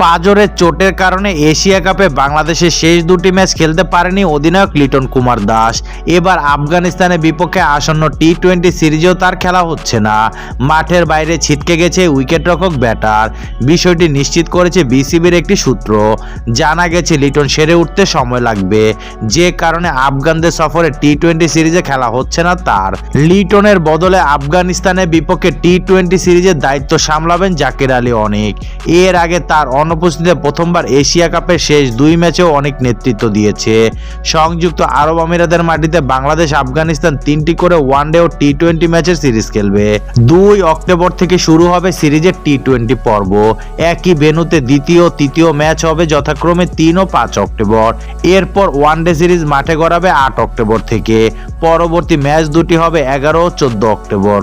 পাজরের চোটের কারণে এশিয়া কাপে বাংলাদেশের শেষ দুটি ম্যাচ খেলতে পারেনি অধিনায়ক লিটন কুমার দাস। এবার আফগানিস্তানের বিপক্ষে আসন্ন টি টোয়েন্টি সিরিজেও তার খেলা হচ্ছে না। মাঠের বাইরে ছিটকে গেছে উইকেটরক্ষক ব্যাটার। বিষয়টি নিশ্চিত করেছে বিসিবির একটি সূত্র। জানা গেছে, লিটন সেরে উঠতে সময় লাগবে। যে কারণে আফগানদের সফরে টি টোয়েন্টি সিরিজে খেলা হচ্ছে না তার। লিটনের বদলে আফগানিস্তানের বিপক্ষে টি টোয়েন্টি সিরিজের দায়িত্ব সামলাবেন জাকির আলী অনেক। এর আগে তার অনুপস্থিতিতে প্রথমবার এশিয়া কাপের শেষ দুই ম্যাচেও অনেক নেতৃত্ব দিয়েছে। সংযুক্ত আরব আমিরাতের মাটিতে বাংলাদেশ, আফগানিস্তান তিনটি করে ওয়ানডে ও টি টোয়েন্টি ম্যাচের সিরিজ খেলবে। দুই অক্টোবর থেকে শুরু হবে সিরিজের টি টোয়েন্টি পর্ব। একই ভেন্যুতে দ্বিতীয় তৃতীয় ম্যাচ হবে যথাক্রমে তিন ও পাঁচ অক্টোবর। এরপর ওয়ানডে সিরিজ মাঠে গড়াবে আট অক্টোবর থেকে। পরবর্তী ম্যাচ দুটি হবে এগারো ও চোদ্দ অক্টোবর।